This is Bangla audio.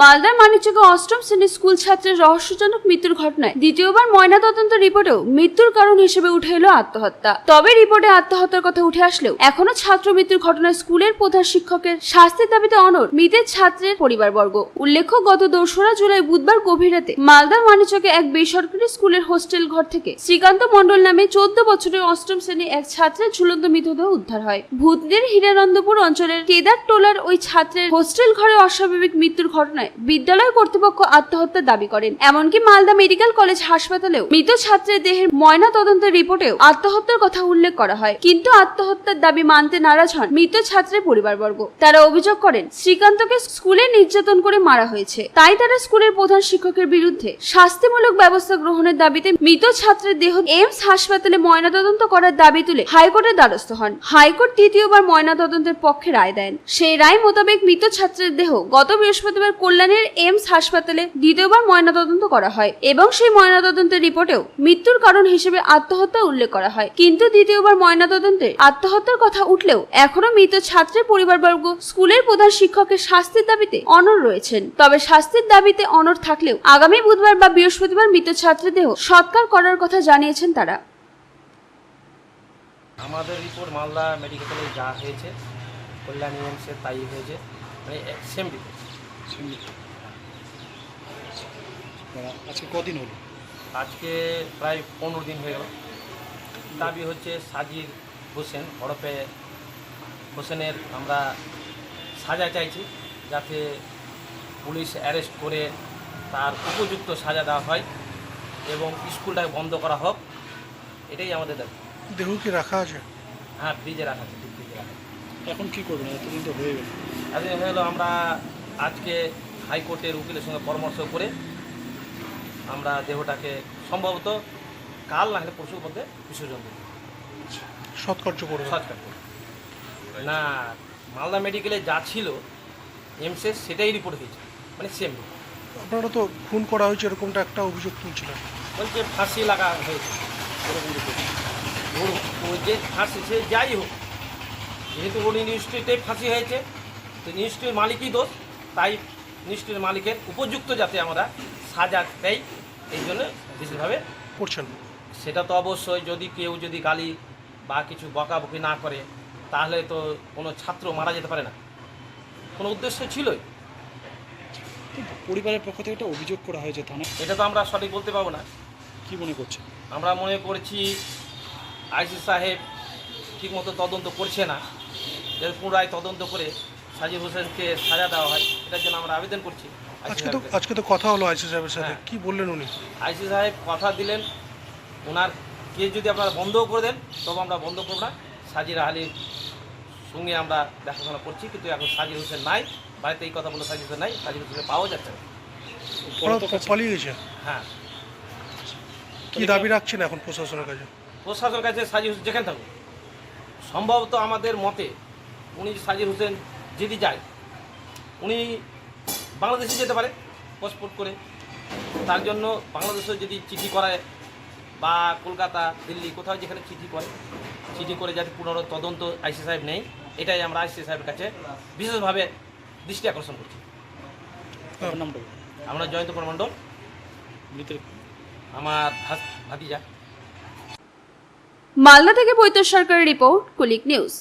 মালদার মানিকচকে অষ্টম শ্রেণির স্কুল ছাত্রের রহস্যজনক মৃত্যুর ঘটনায় দ্বিতীয়বার ময়নাতদন্ত রিপোর্টেও মৃত্যুর কারণ হিসেবে উঠে এলো আত্মহত্যা। তবে রিপোর্টে আত্মহত্যার কথা উঠে আসলেও এখনও ছাত্র মৃত্যুর ঘটনায় স্কুলের প্রধান শিক্ষকের শাস্তির দাবিতে অনর মৃতের ছাত্রের পরিবারবর্গ। উল্লেখ্য, গত দোসরা জুলাই বুধবার গভীর রাতে মালদার মানিকচকে এক বেসরকারি স্কুলের হোস্টেল ঘর থেকে শ্রীকান্ত মণ্ডল নামে চোদ্দ বছরের অষ্টম শ্রেণির এক ছাত্রের ঝুলন্ত মৃতদেহ উদ্ধার হয়। ভূতদের হীরানন্দপুর অঞ্চলের কেদার টোলার ওই ছাত্রের হোস্টেল ঘরে অস্বাভাবিক মৃত্যুর ঘটনায় বিদ্যালয় কর্তৃপক্ষ আত্মহত্যার দাবি করেন। এমনকি মালদা মেডিকেল কলেজ হাসপাতালেও মৃত ছাত্রের দেহের ময়না তদন্তের রিপোর্টেও আত্মহত্যার কথা উল্লেখ করা হয়। কিন্তু আত্মহত্যার দাবি মানতে নারাজ হন মৃত ছাত্রের পরিবারবর্গ। তারা অভিযোগ করেন, শ্রীকান্তকে স্কুলে নির্যাতন করে মারা হয়েছে। তাই তারা স্কুলের প্রধান শিক্ষকের বিরুদ্ধে শাস্তিমূলক ব্যবস্থা গ্রহণের দাবিতে মৃত ছাত্রের দেহ এইমস হাসপাতালে ময়নাতদন্ত করার দাবি তুলে হাইকোর্টের দ্বারস্থ হন। হাইকোর্ট তৃতীয়বার ময়নাতদন্তের পক্ষে রায় দেন। সেই রায় মোতাবেক মৃত ছাত্রের দেহ গত বৃহস্পতিবার কল্যাণের এইমস হাসপাতালে দ্বিতীয়বার ময়নাতদন্ত করা হয় এবং সেই ময়নাতদন্তের রিপোর্টেও মৃত্যুর কারণ হিসেবে আত্মহত্যা উল্লেখ করা হয়। কিন্তু দ্বিতীয়বার ময়নাতদন্তে আত্মহত্যার কথা উঠলেও এখনও মৃত ছাত্রের পরিবারবর্গ স্কুলের প্রধান শিক্ষকের শাস্তির দাবিতে অনর রয়েছেন। তবে শাস্তির দাবিতে অনর থাকলেও আগামী বুধবার বা বৃহস্পতিবার মৃত ছাত্রের দেহ সৎকার করার কথা জানিয়েছেন তারা। আমাদের রিপোর্ট মালদা মেডিকেল যা হয়েছে, কল্যাণ এমসে তাই হয়েছে। মানে সেম রিপোর্ট আজকে কদিন হলো? আজকে প্রায় পনেরো দিন হয়ে গেল। দাবি হচ্ছে সাজির হোসেন হরফে হোসেনের আমরা সাজা চাইছি যাতে পুলিশ অ্যারেস্ট করে তার উপযুক্ত সাজা দেওয়া হয় এবং স্কুলটাকে বন্ধ করা হোক। এটাই আমাদের দাবি। দেহ কি রাখা আছে? হ্যাঁ ফ্রিজে রাখা আছে ফ্রিজে রাখা। এখন কি করবেন? এতদিন তো হয়ে গেল। এতদিন হয়ে গেলো আমরা আজকে হাইকোর্টের উকিলের সঙ্গে পরামর্শ করে আমরা দেহটাকে সম্ভবত কাল না হলে পরশুর মধ্যে বিসর্জন দেব। সৎকার্য করব। না মালদা মেডিকেলে যা ছিল এমসেস সেটাই রিপোর্ট হয়েছে। মানে সেম আপনারা তো খুন করা হয়েছে এরকমটা একটা অভিযোগ তুলছিলেন। বলছে ফাঁসি লাগা হয়েছে। এরকম। ওর যে ফাঁসি সে যাই হোক যেহেতু ওর ইনস্টিটিউটে ফাঁসি হয়েছে তো ইনস্টিটিউটের মালিকই দোষ। তাই ইনস্টিটিউটের মালিকের উপযুক্ত যাতে আমরা সাজা দেয় এই জন্য বিশেষভাবে করছেন। সেটা তো অবশ্যই যদি কেউ যদি গালি বা কিছু বকাবকি না করে তাহলে তো কোনো ছাত্র মারা যেতে পারে না। কোনো উদ্দেশ্য ছিলই। পরিবারের পক্ষ থেকে একটা অভিযোগ করা হয়েছে থানা এটা তো আমরা সঠিক বলতে পারব না। কি মনে করছেন আমরা মনে করছি আইসি সাহেব ঠিকমতো তদন্ত করছে না। পুনরায় তদন্ত করে সাজিদ হোসেনকে সাজা দেওয়া হয় এটার জন্য আমরা আবেদন করছি আজকে তো আজকে তো কথা হলো আইসি সাহেবের সাথে। হ্যাঁ। কি বললেন উনি? আইসি সাহেব কথা দিলেন ওনার কেস যদি আপনারা বন্ধও করে দেন তবে আমরা বন্ধ করব না। সাজির আলীর সঙ্গে আমরা দেখাশোনা করছি কিন্তু এখন সাজির হোসেন নাই বাড়িতে এই কথা বলে সাজির হোসেন নাই সাজির হোসেন পাওয়া যাচ্ছে না। পালিয়ে গেছে? হ্যাঁ। কি দাবি রাখছেন এখন প্রশাসনের কাছে? প্রশাসনের কাছে সাজির হোসেন যেখানে থাকুক। সম্ভবত আমাদের মতে উনি সাজির হোসেন যদি যায় উনি বাংলাদেশে যেতে পারে পাসপোর্ট করে। তার জন্য বাংলাদেশে যদি চিঠি করায় বা কলকাতা দিল্লি কোথাও যেখানে চিঠি করে চিঠি করে যাতে পুনর তদন্ত আইসি সাহেব নেই এটাই আমরা আইসি সাহেবের কাছে বিশেষভাবে দৃষ্টি আকর্ষণ করছি। আমরা জয়ন্ত মণ্ডল। আমার ভাতিজা। মালদা থেকে পৈতর সরকারের রিপোর্ট কুলিক নিউজ।